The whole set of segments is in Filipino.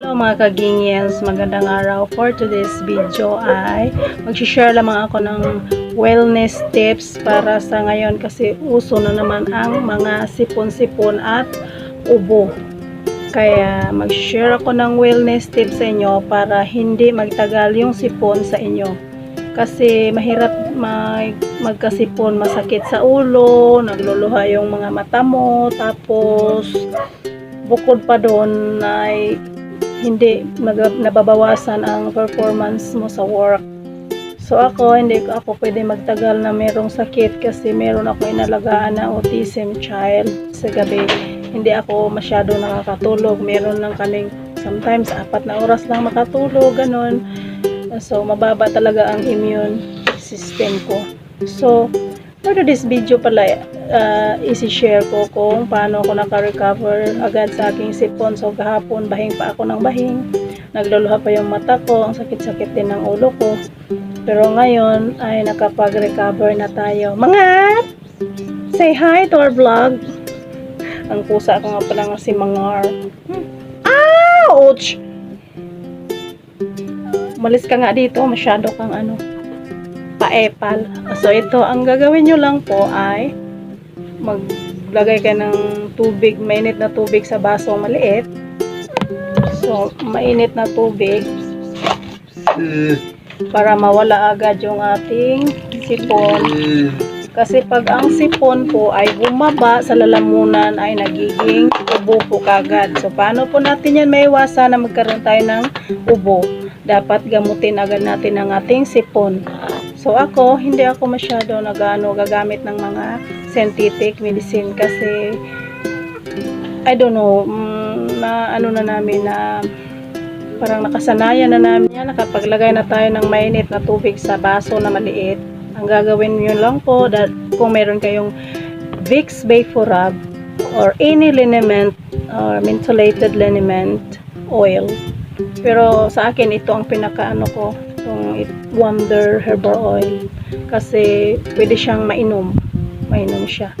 Hello mga kagingils, magandang araw. For today's video ay mag-share lamang ako ng wellness tips para sa ngayon kasi uso na naman ang mga sipon-sipon at ubo. Kaya mag-share ako ng wellness tips sa inyo para hindi magtagal yung sipon sa inyo. Kasi mahirap mag magkasipon, masakit sa ulo, nagluluha yung mga mata mo, tapos bukod pa doon ay hindi mag- nababawasan ang performance mo sa work. So ako, hindi ko ako pwede magtagal na merong sakit kasi meron ako inalagaan na autism child sa gabi. Hindi ako masyado nakakatulog. Meron lang kaming sometimes apat na oras lang makatulog, ganun. So mababa talaga ang immune system ko. So, for this video pala, uh, isi-share ko kung paano ako naka-recover agad sa aking sipon. So, kahapon, bahing pa ako ng bahing. Nagluluha pa yung mata ko. Ang sakit-sakit din ng ulo ko. Pero ngayon, ay nakapag-recover na tayo. Mga! Say hi to our vlog. Ang pusa ko nga pala nga si Mangar. Hmm. Ouch! Malis ka nga dito. Masyado kang ano, paepal. So, ito, ang gagawin nyo lang po ay maglagay ka ng tubig, mainit na tubig sa basong maliit. So, mainit na tubig para mawala agad yung ating sipon. Kasi pag ang sipon po ay bumaba sa lalamunan ay nagiging ubo po kagad. So, paano po natin yan maiwasan na magkaroon tayo ng ubo? Dapat gamutin agad natin ang ating sipon. So, ako, hindi ako masyado nagano gagamit ng mga synthetic medicine kasi I don't know, mm, na ano na namin na parang nakasanayan na namin yan, nakapaglagay na tayo ng mainit na tubig sa baso na maliit. Ang gagawin nyo lang po, that kung meron kayong Vicks Vaporub or any liniment or mentholated liniment oil. Pero sa akin, ito ang pinakaano ko, itong it- Wonder Herbal Oil. Kasi pwede siyang mainom. Mainom siya.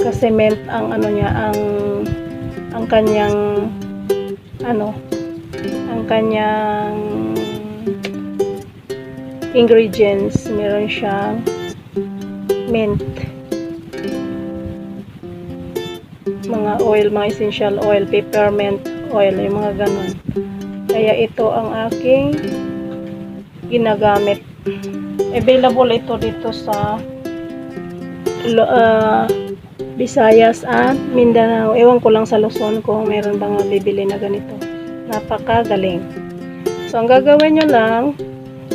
Kasi mint ang ano niya, ang ang kanyang ano, ang kanyang ingredients, meron siyang mint mga oil, mga essential oil, peppermint oil, yung mga ganun. Kaya ito ang aking ginagamit. Available ito dito sa ah, Visayas at Mindanao. Ewan ko lang sa Luzon kung meron bang bibili na ganito. Napakagaling. So, ang gagawin nyo lang,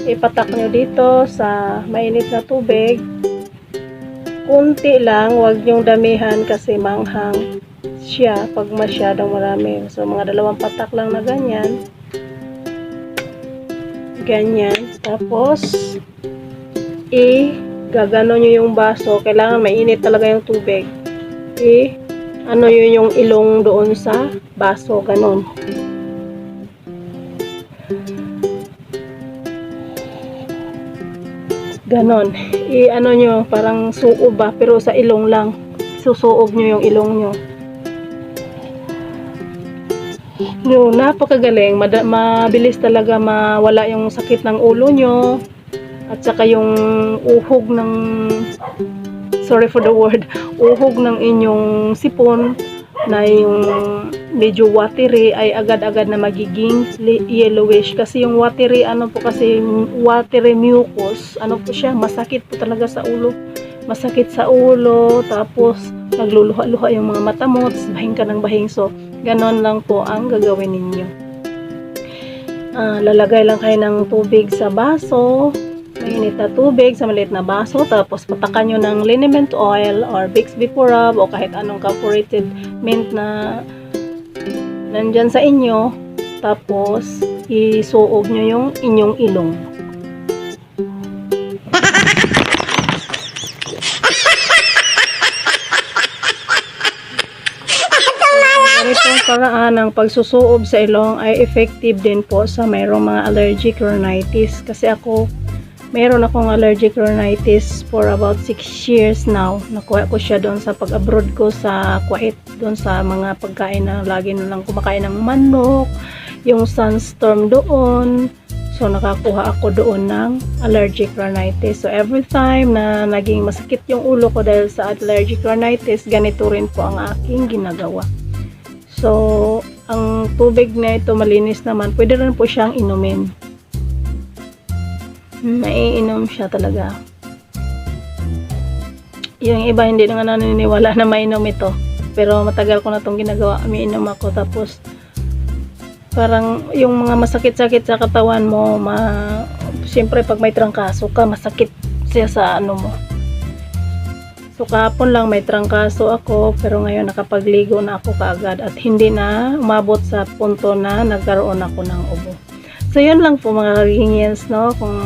ipatak nyo dito sa mainit na tubig. Kunti lang, huwag nyong damihan kasi manghang siya pag masyadong marami. So, mga dalawang patak lang na ganyan. Ganyan. Tapos, i gagano nyo yung baso. Kailangan mainit talaga yung tubig. I ano yun yung ilong doon sa baso. Ganon. Ganon. I ano nyo, parang suob ba, pero sa ilong lang. Susuob nyo yung ilong nyo. No, napakagaling. Mada- mabilis talaga mawala yung sakit ng ulo nyo. At saka yung uhog ng sorry for the word, uhog ng inyong sipon na yung medyo watery ay agad-agad na magiging yellowish kasi yung watery ano po kasi watery mucus ano po siya masakit po talaga sa ulo masakit sa ulo tapos nagluluha-luha yung mga mata mo bahing ka ng bahing so ganon lang po ang gagawin ninyo. Ah, lalagay lang kayo ng tubig sa baso. Mainit na tubig sa maliit na baso. Tapos patakan nyo ng liniment oil or Vicks Vaporub o kahit anong camphorated mint na nandyan sa inyo. Tapos isuog nyo yung inyong ilong paraan ng pagsusuob sa ilong ay effective din po sa mayroong mga allergic rhinitis. Kasi ako, mayroon akong allergic rhinitis for about 6 years now. Nakuha ko siya doon sa pag-abroad ko sa Kuwait, doon sa mga pagkain na lagi na lang kumakain ng manok, yung sunstorm doon. So, nakakuha ako doon ng allergic rhinitis. So, every time na naging masakit yung ulo ko dahil sa allergic rhinitis, ganito rin po ang aking ginagawa. So, ang tubig na ito malinis naman, pwede rin po siyang inumin. Naiinom siya talaga. Yung iba hindi na nga naniniwala na mainom ito. Pero matagal ko na itong ginagawa. Umiinom ako tapos parang yung mga masakit-sakit sa katawan mo, ma siyempre pag may trangkaso ka, masakit siya sa ano mo. So kahapon lang may trangkaso ako pero ngayon nakapagligo na ako kaagad at hindi na umabot sa punto na nagkaroon ako ng ubo. So yun lang po mga kagingins no kung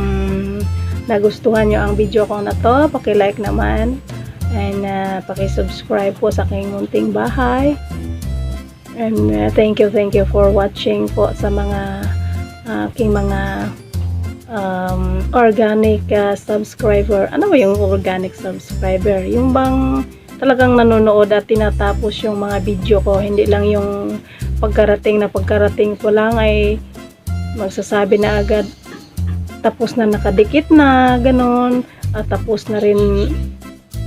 nagustuhan nyo ang video ko na to, paki-like naman and uh, paki-subscribe po sa aking munting bahay. And uh, thank you, thank you for watching po sa mga uh, mga um, organic uh, subscriber. Ano ba yung organic subscriber? Yung bang talagang nanonood at tinatapos yung mga video ko. Hindi lang yung pagkarating na pagkarating ko lang ay magsasabi na agad tapos na nakadikit na, ganon. At tapos na rin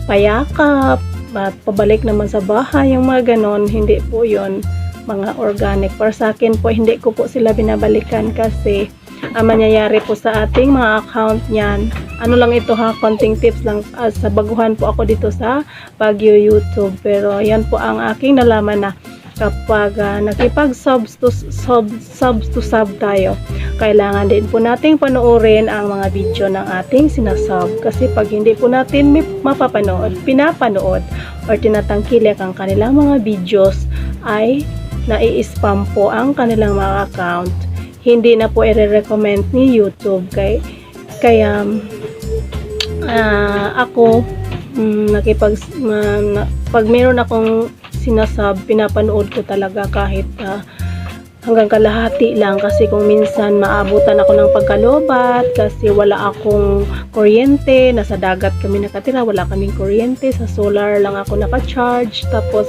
payakap at pabalik naman sa bahay yung mga ganon. Hindi po yon mga organic. Para sa akin po, hindi ko po sila binabalikan kasi ang mangyayari po sa ating mga account niyan. Ano lang ito ha, konting tips lang as sa baguhan po ako dito sa Baguio YouTube. Pero yan po ang aking nalaman na kapag uh, nakipag-subs to, sub, subs to sub tayo, kailangan din po nating panoorin ang mga video ng ating sinasub. Kasi pag hindi po natin mapapanood, pinapanood, or tinatangkilik ang kanilang mga videos, ay nai-spam po ang kanilang mga account. Hindi na po i-recommend ni YouTube. Kay, kaya, ah, ako, mm, nakipag, ma- na- pag meron akong sinasab, pinapanood ko talaga kahit ah, hanggang kalahati lang kasi kung minsan maabutan ako ng pagkalobat kasi wala akong kuryente, nasa dagat kami nakatira, wala kaming kuryente, sa solar lang ako naka-charge, tapos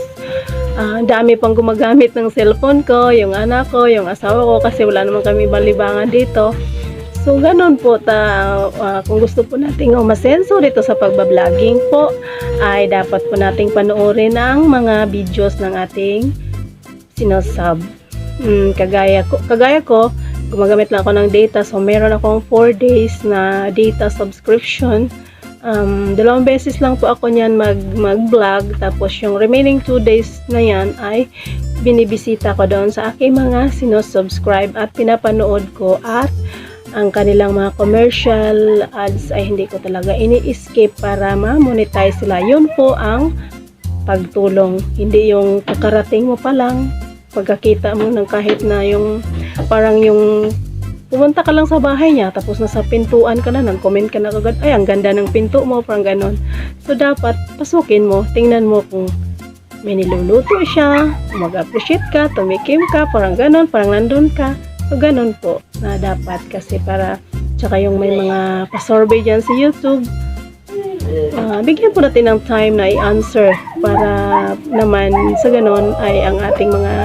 ang dami pang gumagamit ng cellphone ko, yung anak ko, yung asawa ko kasi wala naman kami balibangan dito. So, ganun po, ta, ah, kung gusto po nating umasenso dito sa pagbabloging po, ay dapat po nating panoorin ang mga videos ng ating sinasub. Mm, kagaya ko, kagaya ko, gumagamit lang ako ng data, so meron akong 4 days na data subscription. Um, dalawang beses lang po ako niyan mag, mag-vlog, tapos yung remaining 2 days na yan ay binibisita ko doon sa aking mga sinosubscribe at pinapanood ko at ang kanilang mga commercial ads ay hindi ko talaga ini-skip para ma-monetize sila. Yun po ang pagtulong. Hindi yung kakarating mo pa lang, pagkakita mo ng kahit na yung parang yung pumunta ka lang sa bahay niya tapos nasa pintuan ka na, nag-comment ka na agad, ay ang ganda ng pinto mo, parang ganon. So dapat pasukin mo, tingnan mo kung may niluluto siya, mag-appreciate ka, tumikim ka, parang ganon, parang nandun ka. So, ganun po na dapat kasi para tsaka yung may mga pasurvey dyan sa YouTube ah, bigyan po natin ng time na i-answer para naman sa ganun ay ang ating mga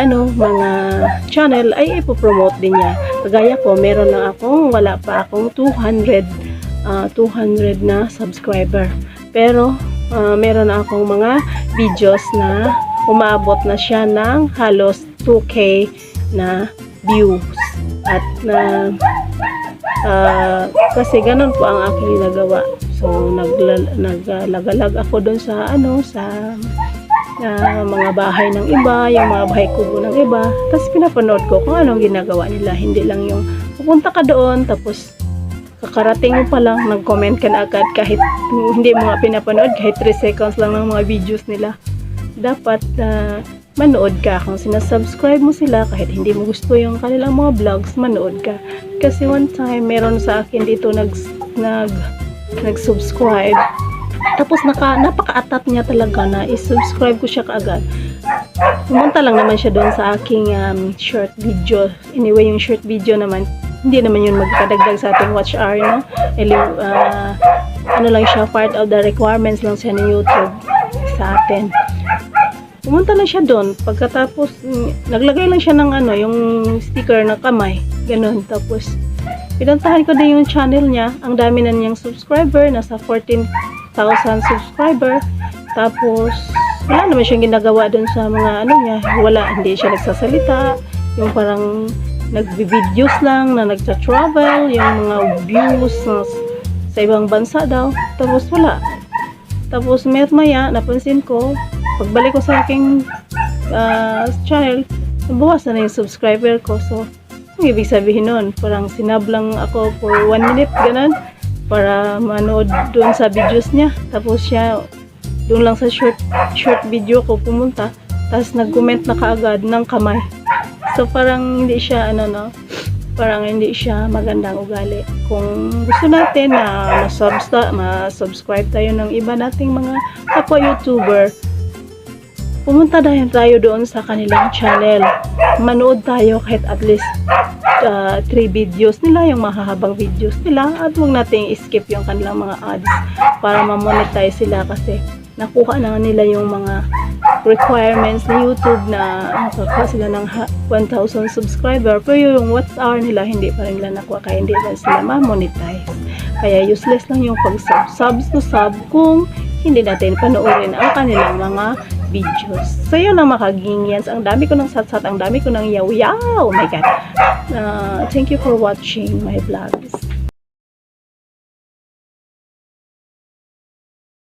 ano, mga channel ay ipopromote din niya. Kagaya ko, meron na akong, wala pa akong 200 ah, 200 na subscriber. Pero, ah, meron na akong mga videos na umaabot na siya ng halos 2K na views at na ah, kasi ganun po ang aking ginagawa so nagla- naglagalag ako doon sa ano sa ah, mga bahay ng iba yung mga bahay kubo ng iba. Tapos pinapanood ko kung anong ginagawa nila. Hindi lang yung pupunta ka doon tapos kakarating mo pa lang nag-comment ka na agad kahit hindi mo nga pinapanood kahit 3 seconds lang ng mga videos nila. Dapat ah, manood ka. Kung sinasubscribe mo sila kahit hindi mo gusto yung kanilang mga vlogs manood ka. Kasi one time meron sa akin dito nag nag nag-subscribe tapos naka, napaka-atat niya talaga na i-subscribe ko siya kaagad pumunta lang naman siya doon sa aking um, short video anyway yung short video naman hindi naman yun magkadagdag sa ating watch hour no Eli, ah, ano lang siya part of the requirements lang siya ng YouTube sa atin Pumunta lang siya doon. Pagkatapos, naglagay lang siya ng ano, yung sticker na kamay. Ganun. Tapos, pinuntahan ko din yung channel niya. Ang dami na niyang subscriber. Nasa 14,000 subscriber. Tapos, wala naman siyang ginagawa doon sa mga ano niya. Wala, hindi siya nagsasalita. Yung parang nagbi-videos lang na nagta-travel, yung mga views na sa ibang bansa daw. Tapos wala. Tapos mayat maya, napansin ko, pagbalik ko sa aking ah, channel, nabawasan na yung subscriber ko. So, ang ibig sabihin nun, parang sinab lang ako for one minute, ganun, para manood doon sa videos niya. Tapos siya, doon lang sa short, short video ko pumunta, tapos nag-comment na kaagad ng kamay. So, parang hindi siya, ano no, parang hindi siya magandang ugali. Kung gusto natin na ma-substa, ma-subscribe tayo ng iba nating mga kapwa YouTuber, pumunta dahil tayo doon sa kanilang channel. Manood tayo kahit at least uh, three videos nila, yung mahahabang videos nila, at huwag nating skip yung kanilang mga ads para ma-monetize sila kasi nakuha na nila yung mga requirements ni YouTube na nakakuha sila ng ha- 1,000 subscriber. Pero yung watch hour nila hindi pa rin nila nakuha kaya hindi pa sila ma-monetize. Kaya useless lang yung pag-sub. Subs to sub kung hindi natin panoorin ang kanilang mga videos. So yun ang makagingyans ang dami ko ng satsat. Ang dami ko ng yaw yaw oh my god Uh, thank you for watching my vlogs